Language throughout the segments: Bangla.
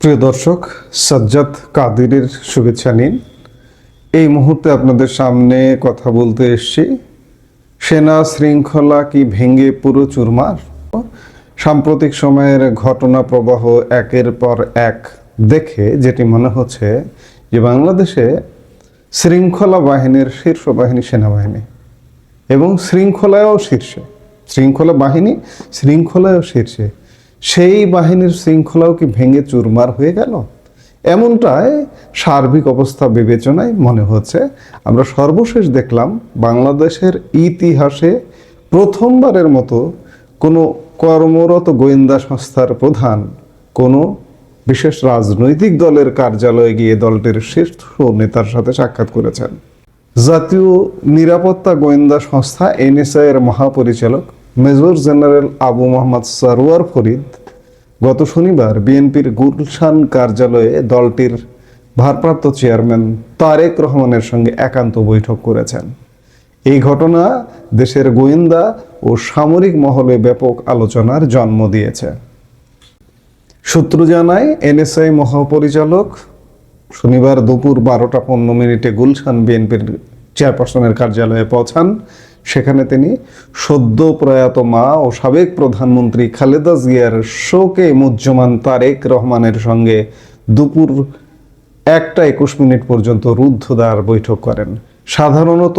প্রিয় দর্শক, সাজ্জাদ কাদিরের শুভেচ্ছা নিন। এই মুহূর্তে আপনাদের সামনে কথা বলতে এসেছি, সেনা শৃঙ্খলা কি ভেঙে পুরো চুরমার? সাম্প্রতিক সময়ের ঘটনা প্রবাহ একের পর এক দেখে যেটি মনে হচ্ছে যে বাংলাদেশে শৃঙ্খলা বাহিনীর শীর্ষ বাহিনী সেনাবাহিনী এবং শৃঙ্খলায়ও শীর্ষে। শৃঙ্খলা বাহিনী শৃঙ্খলায়ও শীর্ষে। সেই বাহিনীর শৃঙ্খলাও কি ভেঙে চুরমার হয়ে গেল? এমনটাই সার্বিক অবস্থা বিবেচনায় মনে হচ্ছে। আমরা সর্বশেষ দেখলাম বাংলাদেশের ইতিহাসে প্রথমবারের মতো কোনো কর্মরত গোয়েন্দা সংস্থার প্রধান, কোনো বিশেষ রাজনৈতিক দলের কার্যালয়ে গিয়ে দলটির শীর্ষ নেতার সাথে সাক্ষাৎ করেছেন। জাতীয় নিরাপত্তা গোয়েন্দা সংস্থা এনএসআই এর মহাপরিচালক মেজর জেনারেল আবু মোহাম্মদ সারোয়ার ফরিদ গত শনিবার বিএনপির গুলশান কার্যালয়ে দলটির ভারপ্রাপ্ত চেয়ারম্যান তারেক রহমানের সঙ্গে একান্ত বৈঠক করেছেন। এই ঘটনা দেশের গোয়েন্দা ও সামরিক মহলে ব্যাপক আলোচনার জন্ম দিয়েছে। সূত্র জানায়, এনএসআই মহাপরিচালক শনিবার দুপুর বারোটা পনেরো মিনিটে গুলশান বিএনপির চেয়ারপারসনের কার্যালয়ে পৌঁছান। সেখানে তিনি সদ্য প্রয়াত মা ও সাবেক প্রধানমন্ত্রী খালেদা জিয়ার শোকে মুজ্জমান তারেক রহমানের সঙ্গে দুপুর একটা একুশ মিনিট পর্যন্ত রুদ্ধদ্বার বৈঠক করেন। সাধারণত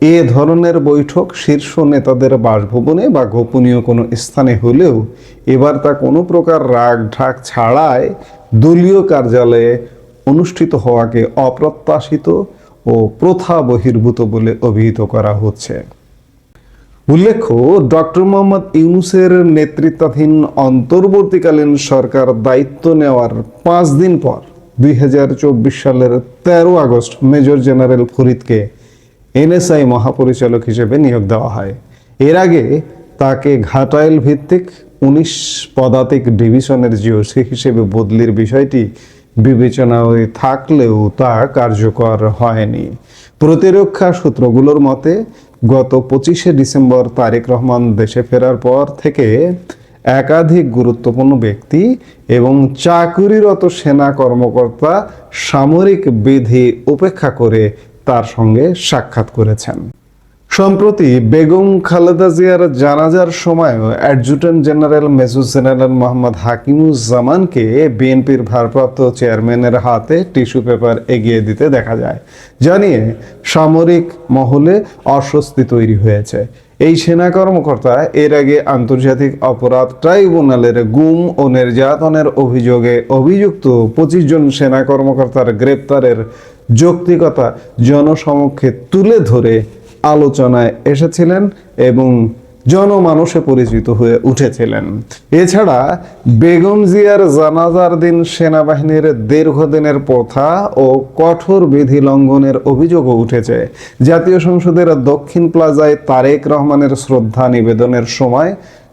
এ ধরনের বৈঠক শীর্ষ নেতাদের বাসভবনে বা গোপনীয় কোনো স্থানে হলেও এবার তা কোনো প্রকার রাগ ঢাক ছাড়াই দলীয় কার্যালয়ে অনুষ্ঠিত হওয়াকে অপ্রত্যাশিত ও প্রথা বহির্ভূত বলে অভিহিত করা হচ্ছে। উল্লেখ্য, ডক্টর মোহাম্মদ ইউনুসের নেতৃত্বাধীন অন্তর্বর্তীকালীন সরকার দায়িত্ব নেওয়ার পাঁচ দিন পর দুই হাজার চব্বিশ সালের তেরো আগস্ট মেজর জেনারেল ফরিদকে এনএসআই মহাপরিচালক হিসেবে নিয়োগ দেওয়া হয়। এর আগে তাকে ঘাটাইল ভিত্তিক উনিশ পদাতিক ডিভিশনের জিওসি হিসেবে বদলির বিষয়টি বিবেচনায় থাকলেও তা কার্যকর হয়নি। প্রতিরক্ষা সূত্রগুলোর মতে, গত পঁচিশে ডিসেম্বর তারেক রহমান দেশে ফেরার পর থেকে একাধিক গুরুত্বপূর্ণ ব্যক্তি এবং চাকুরিরত সেনা কর্মকর্তা সামরিক বিধি উপেক্ষা করে তার সঙ্গে সাক্ষাৎ করেছেন। সম্প্রতি বেগম খালেদা জিয়ার জানাজার সময়ও adjutant general major general Mohammad হাকিমুজ্জামানকে বিএনপির ভারপ্রাপ্ত চেয়ারম্যানের হাতে টিস্যু পেপার এগিয়ে দিতে দেখা যায় জানিয়ে সামরিক মহলে অস্বস্তি তৈরি হয়েছে। এই সেনা কর্মকর্তা এর আগে আন্তর্জাতিক অপরাধ ট্রাইব্যুনালের গুম ও নির্যাতনের অভিযোগে অভিযুক্ত পঁচিশ জন সেনা কর্মকর্তার গ্রেপ্তারের যৌক্তিকতা জনসমক্ষে তুলে ধরে আলোচনায় এসেছিলেন এবং জনমানসে পরিচিত হয়ে উঠেছিলেন। এছাড়া বেগম জিয়ার জানাজার দিন সেনাবাহিনীর দীর্ঘদিনের প্রথা ও কঠোর বিধি লঙ্ঘনের অভিযোগও উঠেছে। জাতীয় সংসদের দক্ষিণ প্লাজায় তারেক রহমানের শ্রদ্ধা নিবেদনের সময়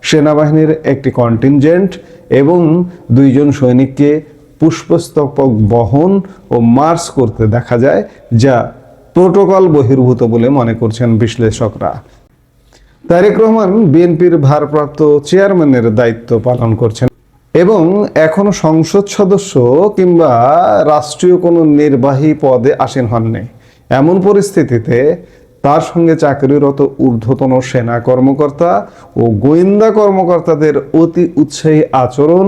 সেনাবাহিনীর একটি কন্টিনজেন্ট এবং দুইজন সৈনিককে পুষ্পস্তবক বহন ও মার্চ করতে দেখা যায়, যা প্রোটোকল বহির্ভূত বলে মনে করছেন বিশ্লেষকরা। তারেক রহমান বিএনপির ভারপ্রাপ্ত চেয়ারম্যানের দায়িত্ব পালন করছেন এবং এখনও সংসদ সদস্য কিংবা রাষ্ট্রীয় কোনো নির্বাহী পদে আসীন হননি। এমন পরিস্থিতিতে তার সঙ্গে চাকরিরত ঊর্ধ্বতন সেনা কর্মকর্তা ও গোয়েন্দা কর্মকর্তাদের অতি উৎসাহী আচরণ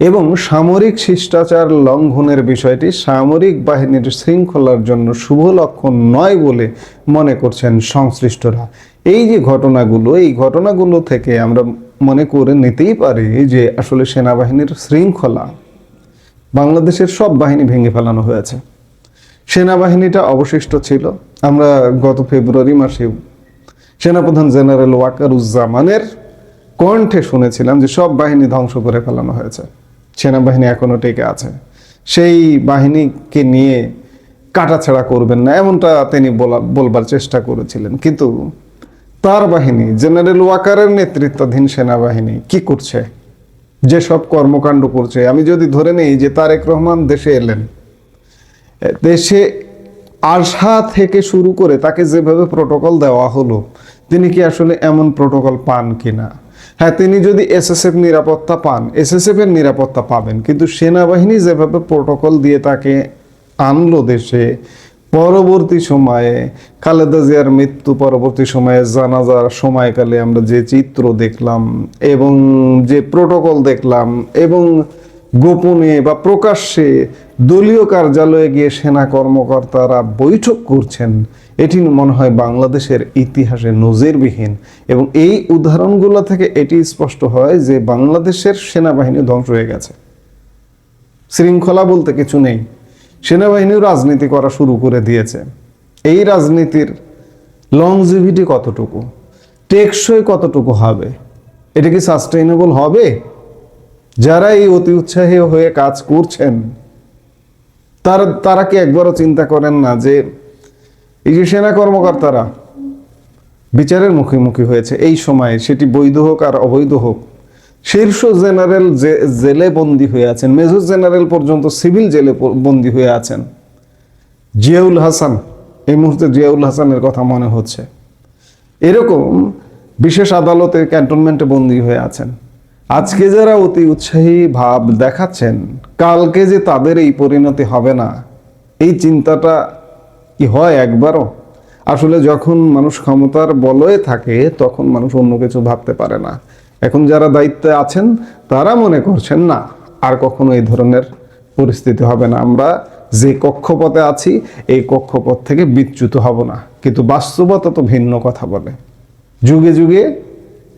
এবং সামরিক শিষ্টাচার লঙ্ঘনের বিষয়টি সামরিক বাহিনীর শৃঙ্খলার জন্য শুভ লক্ষণ নয় বলে মনে করছেন সংশ্লিষ্টরা। এই যে ঘটনাগুলো, এই ঘটনাগুলো থেকে আমরা মনে করে নিতেই পারি যে আসলে সেনাবাহিনীর শৃঙ্খলা বাংলাদেশের সব বাহিনী ভেঙে ফেলানো হয়েছে। সেনাবাহিনীটা অবশিষ্ট ছিল। আমরা গত ফেব্রুয়ারি মাসে সেনাপ্রধান জেনারেল ওয়াকারুজ্জামানের কণ্ঠে শুনেছিলাম যে সব বাহিনী ধ্বংস করে ফেলানো হয়েছে। সেনাবাহিনী এখনও টেকে আছে। সেই বাহিনীকে নিয়ে কাটাছেড়া করবেন না, এমনটা তিনি বলা, বলবার চেষ্টা করেছিলেন। কিন্তু তার বাহিনী, জেনারেল ওয়াকারের নেতৃত্বাধীন সেনাবাহিনী কি করছে? যে সব কর্মকাণ্ড করছে। আমি যদি ধরে নেই যে তারেক রহমান দেশে এলেন, দেশে আসা থেকে শুরু করে তাকে যেভাবে প্রোটোকল দেওয়া হলো, তিনি কি আসলে এমন প্রোটোকল পান কিনা? হ্যাঁ তিনি যদি এসএসএফ নিরাপত্তা পান, এসএসএফ এর নিরাপত্তা পাবেন। কিন্তু সেনাবাহিনী যেভাবে প্রোটোকল দিয়ে তাকে আনলো দেশে, পরবর্তী সময়ে খালেদা জিয়ার মৃত্যু, পরবর্তী সময়ে জানাজার সময়কালে আমরা যে চিত্র দেখলাম এবং যে প্রোটোকল দেখলাম এবং গোপনে বা প্রকাশ্যে দলীয় কার্যালয়ে গিয়ে সেনা কর্মকর্তারা বৈঠক করছেন এটি মনে হয় বাংলাদেশের ইতিহাসে নজিরবিহীন এবং এই উদাহরণগুলো থেকে এটি স্পষ্ট হয় যে বাংলাদেশের সেনাবাহিনী ধ্বংস হয়ে গেছে। শৃঙ্খলা বলতে কিছু নেই। সেনাবাহিনীও রাজনীতি করা শুরু করে দিয়েছে। এই রাজনীতির লংজিভিটি কতটুকু? টেকসই কতটুকু হবে? এটা কি সাস্টেইনেবল হবে? যারা এই অতি উৎসাহী হয়ে কাজ করছেন, তারা তারা কি একবারও চিন্তা করেন না যে এই যে সেনা কর্মকর্তারা, বিচারের মুখোমুখি হয়েছে এই সময়ে, সেটি বৈধ হোক আর অবৈধ হোক, শীর্ষ জেনারেল জেলে বন্দী হয়ে আছেন, মেজর জেনারেল পর্যন্ত সিভিল জেলে বন্দী হয়ে আছেন, জিয়াউল হাসান, এই মুহূর্তে জিয়াউল হাসানের কথা মনে হচ্ছে। এরকম বিশেষ আদালতে ক্যান্টনমেন্টে বন্দী হয়ে আছেন। আজকে যারা অতি উৎসাহী ভাব দেখাচ্ছেন, কালকে যে তাদের এই পরিণতি হবে না, এই চিন্তাটা কি হয় একবারও? আসলে যখন মানুষ ক্ষমতার বলয়ে থাকে, তখন মানুষ অন্য কিছু ভাবতে পারে না। এখন যারা দায়িত্বে আছেন, তারা মনে করছেন, না, আর কখনো এই ধরনের পরিস্থিতি হবে না। আমরা যে কক্ষপথে আছি, এই কক্ষপথ থেকে বিচ্যুত হব না। কিন্তু বাস্তবতা তো ভিন্ন কথা বলে। যুগে যুগে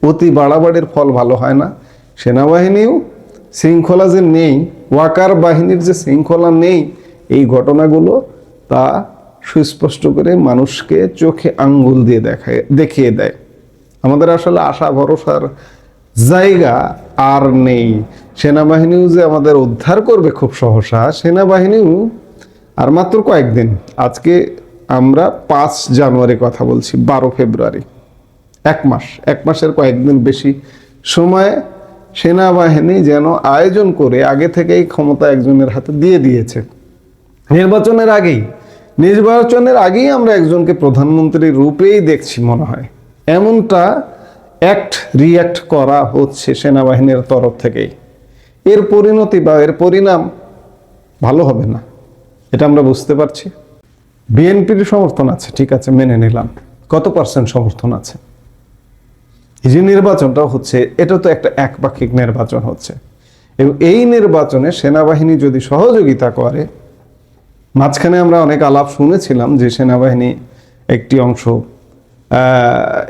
অতি বাড়াবাড়ির ফল ভালো হয় না। সেনাবাহিনীও শৃঙ্খলা যে নেই, ওয়াকার বাহিনীর যে শৃঙ্খলা নেই, এই ঘটনাগুলো তা সুস্পষ্ট করে মানুষকে চোখে আঙ্গুল দিয়ে দেখায়, দেখিয়ে দেয়। আমাদের আসলে আশা, ভরসার জায়গা আর নেই। সেনাবাহিনীও যে আমাদের উদ্ধার করবে খুব সহসা সেনাবাহিনীও আর মাত্র কয়েকদিন। আজকে আমরা পাঁচ জানুয়ারি কথা বলছি, বারো ফেব্রুয়ারি। এক মাস, এক মাসের কয়েকদিন বেশি সময় সেনাবাহিনী যেন আয়োজন করে আগে থেকেই ক্ষমতা একজনের হাতে দিয়ে দিয়েছে। নির্বাচনের আগেই নির্বাচনের আগেই আমরা একজনকে প্রধানমন্ত্রীর রূপেই দেখছি, মনে হয়। এমনটা অ্যাক্ট রিয়্যাক্ট করা হচ্ছে সেনাবাহিনীর তরফ থেকেই। এর পরিণতি বা এর পরিণাম ভালো হবে না, এটা আমরা বুঝতে পারছি। বিএনপির সমর্থন আছে, ঠিক আছে, মেনে নিলাম। কত পার্সেন্ট সমর্থন আছে? এই যে নির্বাচনটা হচ্ছে, এটা তো একটা একপাক্ষিক নির্বাচন হচ্ছে। এবং এই নির্বাচনে সেনাবাহিনী যদি সহযোগিতা করে মাঝখানে আমরা অনেক আলাপ শুনেছিলাম যে সেনাবাহিনী একটি অংশ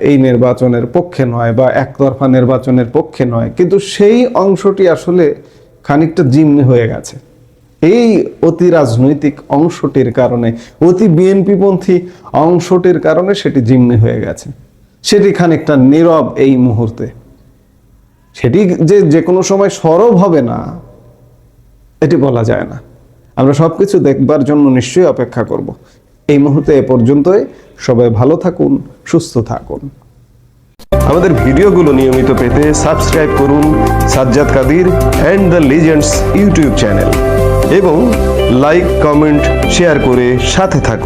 এই নির্বাচনের পক্ষে নয় বা একতরফা নির্বাচনের পক্ষে নয়, কিন্তু সেই অংশটি আসলে খানিকটা জিম্মি হয়ে গেছে। এই অতি রাজনৈতিক অংশটির কারণে, অতি বিএনপিপন্থী অংশটির কারণে সেটি জিম্মি হয়ে গেছে। সেটি খানিকটা নীরব এই মুহূর্তে। সেটি যে যে কোনো সময় সরব হবে না, এটি বলা যায় না। আমরা সব কিছু দেখবার জন্য নিশ্চয়ই অপেক্ষা করব। এই মুহূর্তে এ পর্যন্তই। সবাই ভালো থাকুন, সুস্থ থাকুন। আমাদের ভিডিওগুলো নিয়মিত পেতে সাবস্ক্রাইব করুন Sajjad Kadir and the legends YouTube channel এবং লাইক, কমেন্ট, শেয়ার করে সাথে থাকুন।